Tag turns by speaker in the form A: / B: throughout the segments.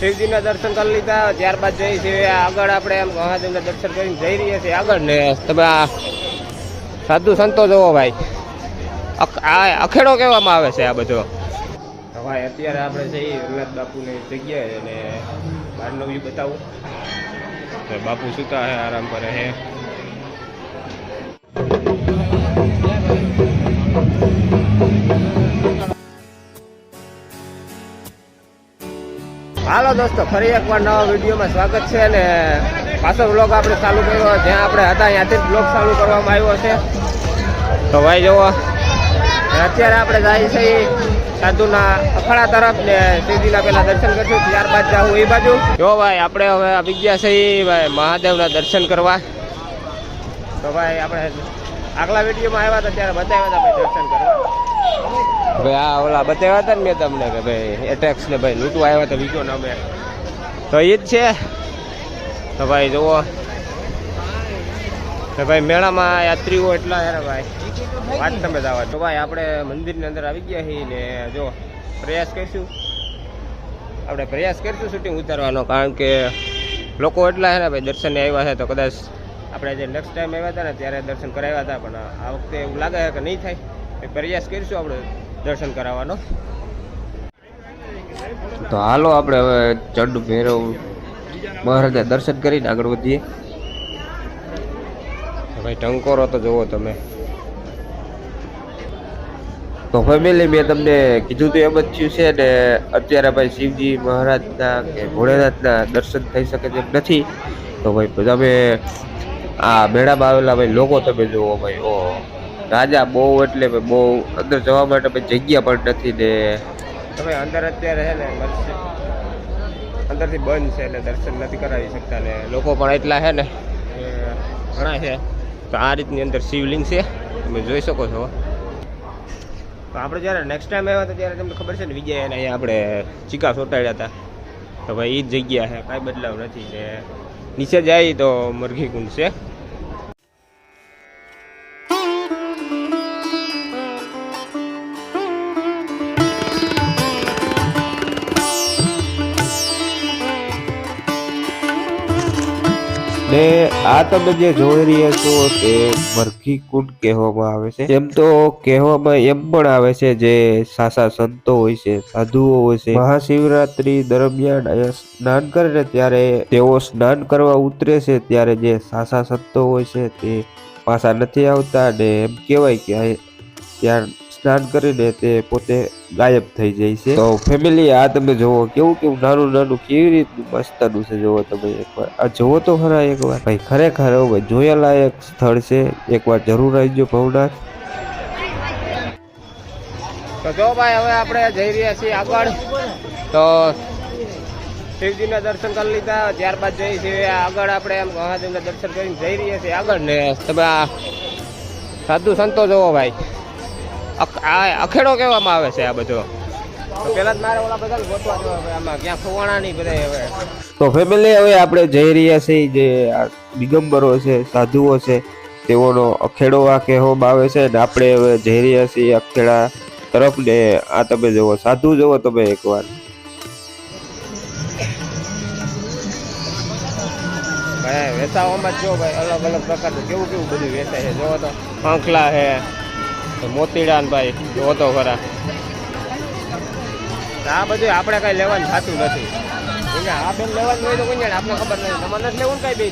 A: શિવજીના દર્શન કરી લીધા. ત્યારબાદ જઈ છીએ આગળ આપણે એમ મહાદેવના દર્શન કરીને જઈ રહ્યા છીએ આગળ ને તમે આ સાધુ સંતો જોવો ભાઈ. આ અખેડો કહેવામાં આવે છે આ બધો. ભાઈ, અત્યારે આપણે જઈએ રઘુનાથ બાપુની જગ્યાએ અને બહારનો વ્યૂ બતાવું. બાપુ સુતા હે, આરામ કરે હે. હાલો દોસ્તો, ફરી એકવાર નવા વિડીયોમાં સ્વાગત છે અને પાછો બ્લોગ આપણે ચાલુ કર્યો જ્યાં આપણે હતા, ત્યાંથી બ્લોગ ચાલુ કરવામાં આવ્યો છે તો ભાઈ જુઓ, અત્યારે આપણે જાય છે સાધુના અખાડા તરફ ને શિવજીના પેલા દર્શન કરશું, ત્યારબાદ જાઉં એ બાજુ. જો ભાઈ, આપણે હવે આવી ગયા ભાઈ, મહાદેવના દર્શન કરવા. તો ભાઈ, આપણે આગલા વિડીયોમાં આવ્યા હતા, ત્યારે બતાવ્યા હતા ભાઈ દર્શન કરવા. ભાઈ આ ઓલા બતાવ્યા હતા ને મેં તમને કે ભાઈ એટેક્સ ને ભાઈ લૂંટવા આવ્યા હતા બીજો ને અમે. તો એ જ છે. તો ભાઈ જુઓ. ભાઈ મેળામાં યાત્રીઓ એટલા યાર ભાઈ. વાત તમે જવા તો ભાઈ આપણે મંદિરની અંદર આવી ગયા છીએ ને જો પ્રયાસ કરીશું. આપણે પ્રયાસ કરીશું શૂટિંગ ઉતારવાનો, કારણ કે લોકો એટલા છે ને ભાઈ દર્શને આવ્યા છે. તો કદાચ આપણે જે નેક્સ્ટ ટાઈમ આવ્યા હતા ને ત્યારે દર્શન કરાવ્યા હતા, પણ આ વખતે એવું લાગે કે નહીં થાય. પ્રયાસ કરીશું આપણે. દર્શન કરાવવાનો. તો હાલો આપણે હવે ચડ ભેરવ મહારાજા દર્શન કરીને આગળ વધીએ. ભાઈ ટંકોરો તો જુઓ તમે. તો ફેમિલી મેં તમને કીધું તો એમ જ થયું છે ને અત્યારે ભાઈ શિવજી મહારાજના કે ભોળેનાથના દર્શન થઈ શકે તેમ નથી. તો ભાઈ તમે આ મેળામાં આવેલા ભાઈ લોકો તમે જુઓ ભાઈ ઓ રાજા બહુ એટલે બહુ અંદર જવા માટે ભાઈ જગ્યા પણ નથી ને. તમે અંદર અત્યારે છે ને અંદરથી બંધ છે એટલે દર્શન નથી કરાવી શકતા ને. લોકો પણ એટલા છે ને ઘણા છે. તો આ રીતની અંદર શિવલિંગ છે, તમે જોઈ શકો છો. તો આપણે જ્યારે નેક્સ્ટ ટાઈમ આવ્યા હતા ત્યારે તમને ખબર છે ને, વિજય એને અહીંયા આપણે ચીકા ચોંટાડ્યા હતા. તો ભાઈ એ જ જગ્યા છે, કાંઈ બદલાવ નથી ને. નીચે જાય તો મરઘી કુંડ છે.
B: આ તમે જે જોઈ રહ્યા છો તે મરઘી કુંડ કહેવામાં આવે છે. એમ તો કહેવામાં એમ પણ આવે છે જે સાસા સંતો હોય છે, સાધુઓ હોય છે. મહાશિવરાત્રી દરમિયાન સ્નાન કરે ને ત્યારે તેઓ સ્નાન કરવા ઉતરે છે ત્યારે જે સાસા સંતો હોય છે તે પાછા નથી આવતા ને એમ કહેવાય કે ત્યાં સ્નાન કરીને તે પોતે ગાયબ થઈ જાય છે. તો ફેમિલી આ તમે જોવો કેવું કેવું નાનું નાનું કેવી રીતનું મસ્તનું છે જોવો તમે એકવાર. આ જોવો તો ખરા એકવાર. ભાઈ ખરેખર હો ભાઈ જોયાલાયક સ્થળ છે. એકવાર જરૂર આવજો ભવનાથ.
A: તો જો ભાઈ હવે આપણે જઈ રહ્યા છીએ આગળ. તો શિવજીના દર્શન કરી લીધા. ત્યારબાદ જઈ છીએ આગળ આપણે એમ મહાદેવના દર્શન કરીને જઈ રહ્યા છીએ આગળ ને. તમે આ સાધુ સંતો જોવો ભાઈ. આ અખેડો કહેવામાં આવે છે આ બધો. તો
B: ફેમિલી હવે આપણે જઈ રહ્યા છીએ જે દિગંબરો છે સાધુઓ છે તેઓનો અખેડો આ કહેવામાં આવે છે ને આપણે હવે જઈ રહ્યા છીએ અખેડા તરફ ને આ તમે જુઓ સાધુ જુઓ તમે એકવાર.
A: ભાઈ વેચાવામાં જ ભાઈ અલગ અલગ પ્રકારનું કેવું કેવું બધું વેચાય છે જોવો તો. આંખલા છે મોતીડા ભાઈ હોતો ખરા. આ બધું આપણે કઈ લેવાનું થતું નથી. આ બેન લેવાનું હોય તો કોઈ આપણે ખબર નથી. તમારે નથી લેવું કઈ બે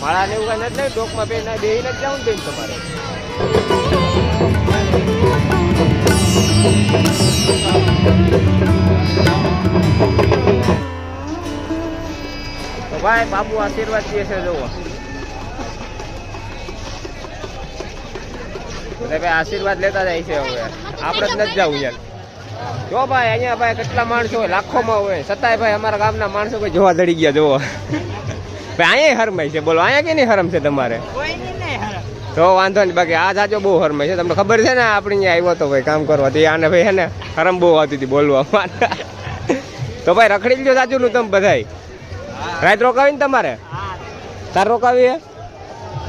A: માળા ને એવું કઈ નથી ડોકમાં બે ના બે નથી જવું બેન તમારે. તો ભાઈ બાપુ આશીર્વાદ દે છે જોવો એટલે ભાઈ આશીર્વાદ લેતા જાય છે હવે. આપણે જ નથી જવું યાર. જો ભાઈ અહીંયા ભાઈ કેટલા માણસો હોય લાખોમાં હોય. છતાંય ભાઈ અમારા ગામના માણસો કોઈ જોવા દડી ગયા જોવો ભાઈ અહીંયા હરમાય છે. બોલો અહીંયા કે નહીં હરમ છે તમારે? તો વાંધો નહીં બાકી આ જાજો બહુ હરમાય છે. તમને ખબર છે ને આપણે અહીંયા આવ્યો તો ભાઈ કામ કરવા. તો આને ભાઈ હે ને હરમ બહુ આવતી હતી બોલવા તો ભાઈ રખડી લ્યો જાજુ નું તમે બધાય. રાત રોકાવી ને તમારે? તાર રોકાવી હે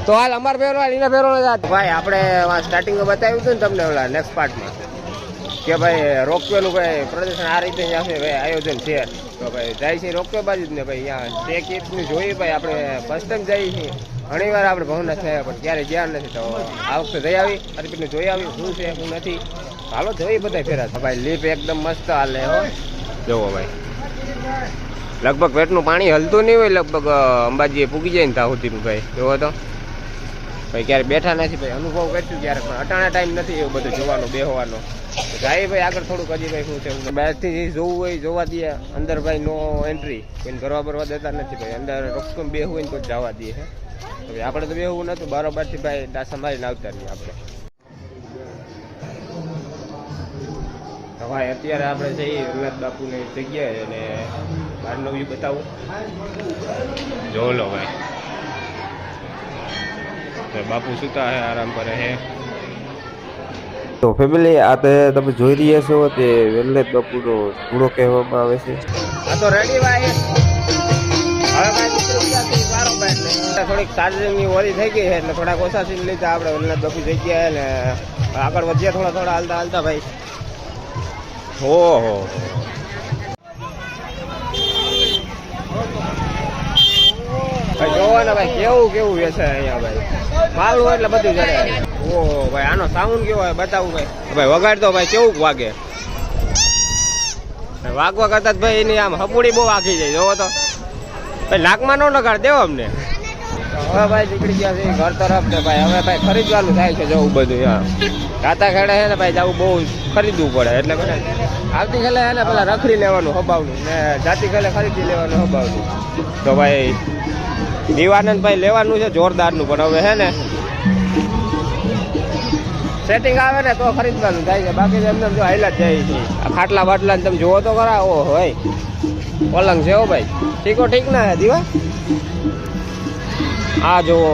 A: તો હાલ અમારે ફેરવા એના ફેરવા જાત ભાઈ, આપણે સ્ટાર્ટિંગમાં બતાવ્યું હતું ને તમને ઓલા નેક્સ્ટ પાર્ટમાં કે ભાઈ, રોકવેલું ભાઈ, પ્રદર્શન આ રીતે જશે ભાઈ, આયોજન છે. તો ભાઈ, જાય છે રોકવે બાજુ જ ને ભાઈ, અહીંયા તે કીટનું જોઈએ ભાઈ, આપણે ફર્સ્ટ ટાઈમ જઈએ છીએ ઘણી વાર આપણે ભવનાથ થયા, પણ ક્યારે ગયા નથી. તો આ વખતે જઈ આવી અર્પિતને જોઈ આવી, શું છે, શું નથી. હાલો જોઈ બધા ફેરા ભાઈ લીપ એકદમ મસ્ત હાલે હો. જોવો ભાઈ. લગભગ પેટનું પાણી હલતું નહીં હોય, લગભગ અંબાજીએ પૂગી જાય ને ત્યાં સુધીનું ભાઈ. જોવો તો. ભાઈ ક્યારે બેઠા નથી, ભાઈ અનુભવ કરશું ક્યારે પણ અટાણા ટાઈમ નથી એવું બધું જોવાનો, બેહવાનો. જાય ભાઈ આગળ થોડુંક હજી ભાઈ શું છે બહારથી જોવું હોય જોવા દઈએ. અંદર ભાઈ નો એન્ટ્રી કોઈને ગરવા ભરવા દેતા નથી, ભાઈ અંદર રોકમ બેહવું હોય ને તો જવા દઈએ છે આપણે તો બેહવું નતું, બરોબરથી ભાઈ ડાસા મારીને આવતા નહીં આપણે. ભાઈ અત્યારે આપણે જઈએ ઉલ્લાસ બાપુની જગ્યાએ અને બહારનો વ્યૂ બતાવું. જો લો ભાઈ. બાપુ સુતા હે આરામ કરે હે.
B: તો ફેમિલી આ તે તમે જોઈ રહ્યા છો તે વેલનેસ બાપુનો ઘોડો કહેવામાં આવે છે.
A: આ તો રેડી ભાઈ. થોડીક ચાર્જિંગની ઓરી થઈ ગઈ છે એટલે થોડાક ઓછા સીન લીધા આપણે વેલનેટ બાપુ જઈ ગયા ને આગળ વધ્યા થોડા થોડા હાલતા હાલતા ભાઈ. ઓહો ભાઈ ને ભાઈ, કેવું કેવું વેચાય અહીંયા ભાઈ? માલ હોય એટલે બધું જડે ઓહો ભાઈ, આનો સાઉન્ડ કેવો બતાવું ભાઈ. ભાઈ, વગાડતો ભાઈ, કેવું વાગે? વાગવા કરતા ભાઈ એની આમ હપુડી બહુ આખી જાય, જોવો તો. ભાઈ નાકમાં નો નગાડ દેવો અમને. હવે ભાઈ, નીકળી ગયા છે, ઘર તરફ ને ભાઈ. હવે ભાઈ, ખરીદવાનું થાય છે, જવું બધું યાર ગાતા ખેડે છે ને ભાઈ, જવું બહુ ખરીદવું પડે, એટલે બધા આવતી ખેલે છે ને, પેલા રખડી લેવાનું હબાવનું ને જાતિ ખેલે ખરીદી લેવાનું હબાવનું તો ભાઈ દીવાનંદ ભાઈ લેવાનું છે જોરદારનું પણ હવે હે ને. સેટિંગ આવે ને તો ખરીદવાનું થાય છે. બાકી એમને એમ જો હાઈલા જ જાય છે. આ ખાટલા બાટલા તમે જોવો તો ખરા ઓ હોય. પલંગ છે ઓ ભાઈ. ઠીકો ઠીક ના દીવા? આ જોવો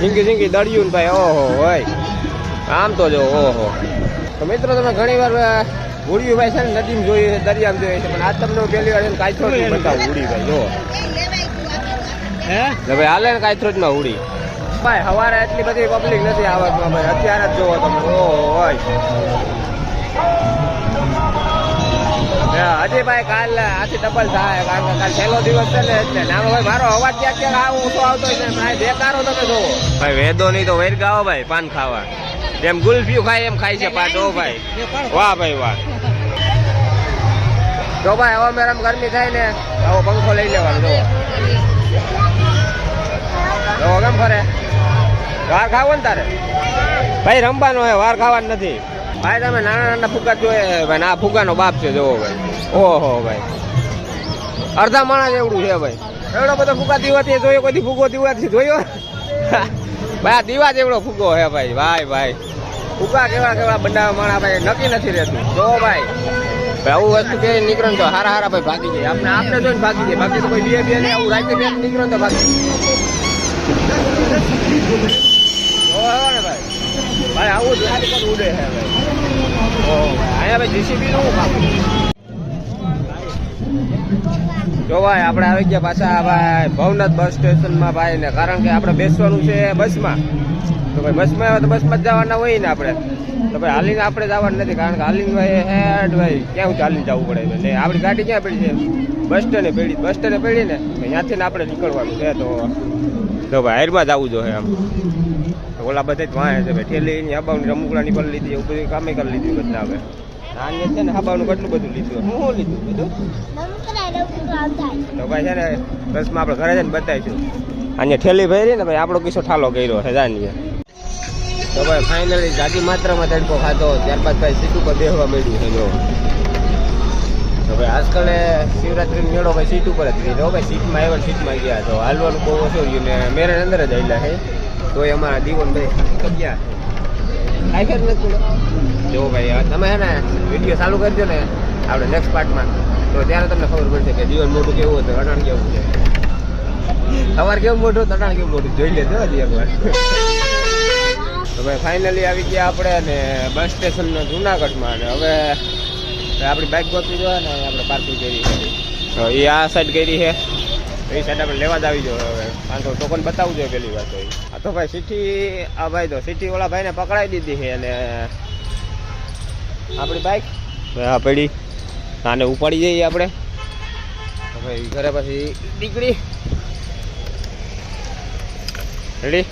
A: ઝીંકી ઝીંકી દળ્યું ને ભાઈ ઓહો હોય. આમ તો જો ઓહો. તો મિત્રો તમે ઘણી વાર ઉડિયું ભાઈ છે ને નદીમાં જોયું છે દરિયામાં જોયું છે પણ આજ તમને પહેલી વાર કાચો બતાવું ઉડી ભાઈ જો ભાઈ હાલે ને કાચરોજમાં ઉડી. ભાઈ સવારે એટલી બધી પબ્લિક નથી આવતમાં ભાઈ. અત્યારે જ જોવો તમે. ઓ હોય હા, હજી ભાઈ કાલ આથી ડબલ થાય. કારણ કે કાલ છેલ્લો દિવસ છે ને એટલે ને આમાં ભાઈ મારો અવાજ ક્યાંક ક્યાંક આવું તો આવતો છે ભાઈ બેકારો તમે જોવો. ભાઈ વેદો નહીં તો વેર ગાવો ભાઈ પાન ખાવા. જેમ ગુલ્ફિયું ખાય એમ ખાય છે પાટો ભાઈ. વાહ ભાઈ વાહ. જો ભાઈ હવે મેરમ ગરમી થાય ને આવો પંખો લઈ લેવાનો જો જો કેમ ફરે? વાર ખાવો ને તારે? ભાઈ, રમવાનો હે, વાર ખાવાનું નથી. ભાઈ, તમે નાના નાના ફૂગા જોઈએ. ભાઈ, ના, ફૂગાનો બાપ છે જોવો ભાઈ. ઓહો, ભાઈ. અડધા માણસ એવડું છે, ભાઈ. એવડો બધો ફૂગા દીવાથી જોયો, કોઈ ફૂગો દીવાથી જોયો? ભાઈ, આ દીવા જેવડો ફૂગો હે, ભાઈ. ભાઈ ભાઈ. ફૂગા કેવા કેવા બનાવવા માણા ભાઈ, નક્કી નથી રહેતું. જો, ભાઈ. આવું વસ્તુ કે નીકળે તો હારા હારા ભાઈ ભાગી જાય. આપણે આપણે જોઈને ભાગી જાય. બાકી તો કોઈ બે બે ને આવું રાતે બે નીકળે તો ભાગી ભાઈ. આવું જ ઉડે છે ભાઈ. અહીંયા ભાઈ જીસીબી નું કામ જો ભાઈ આપણે આવી ગયા પાછા, ભાઈ, ભવનાથ બસ સ્ટેશનમાં ભાઈ ને કારણ કે આપણે બેસવાનું છે બસમાં. તો ભાઈ, બસમાં આવે તો બસમાં જ જવાના હોય ને આપણે. તો ભાઈ, હાલીને આપણે જવાનું નથી, કારણ કે હાલીને ભાઈ હેડ ભાઈ, ક્યાં ચાલીને જવું પડે? ને આપણી ગાડી ક્યાં પડી છે? બસ સ્ટેન્ડે પડી, બસ સ્ટેન્ડે પડી ને ત્યાંથી ને આપણે નીકળવાનું છે, તો તો ભાઈ હારમાં જવું જોઈએ આમ. ઓલા બધા જ વાંહે છે, ભાઈ ઠેલી હબાવની રમુકડાની કરી લીધી, એવું બધું કામે કરી લીધું બધા હવે. નાની છે ને હબાવનું કેટલું બધું લીધું હું લીધું બધું? તો ભાઈ છે ને બસમાં આપણે ઘરે જઈને બતાવીશું. અહીંયા ઠેલી ભરી ને ભાઈ આપણો કિસ્સો ઠાલો કર્યો છે, જાણીએ. તો ભાઈ ફાઇનલી જાતિ માત્રામાં તડકો ખાધો, ત્યારબાદ ભાઈ સીટ ઉપર બેહવા મળ્યું છે, જો. તો ભાઈ આજકાલ શિવરાત્રી મેળો ભાઈ સીટ ઉપર જ ગયો ભાઈ. સીટમાં આવ્યો સીટમાં ગયા. તો હાલવાનું બહુ ઓછું રહ્યું ને, મેરેજ અંદર જ આવેલા છે. તો એ અમારા દીવન ભાઈ ગયા. જો ભાઈ તમે હે ને વીડિયો ચાલુ કરજો ને આપણે નેક્સ્ટ પાર્ટમાં તો ત્યારે તમને ખબર પડશે કે જીવન મોટું કેવું હતું અટાણ કેવું છે. તમારે કેવું મોટું અટાણ કેવું મોટું જોઈ લેજો હજી એકવાર. તો ભાઈ ફાઇનલી આવી ગયા આપણે ને બસ સ્ટેશન જુનાગઢમાં અને હવે આપણી બાઇક ગોતવી જોઈએ ને આપણે પાર્કિંગ કરી તો એ આ સાઈડ કરી છે. એ સાઈડ આપણે લેવા જ આવી જો હવે. પાંચસો ટોકન બતાવવું જોઈએ પેલી વાત તો આ તો ભાઈ સિટી આ ભાઈ તો સિટી વાળા ભાઈને પકડાઈ દીધી છે અને આપણી બાઈક હા પડી. આને ઉપાડી જઈએ આપણે. ભાઈ ઘરે પછી નીકળી. રેડી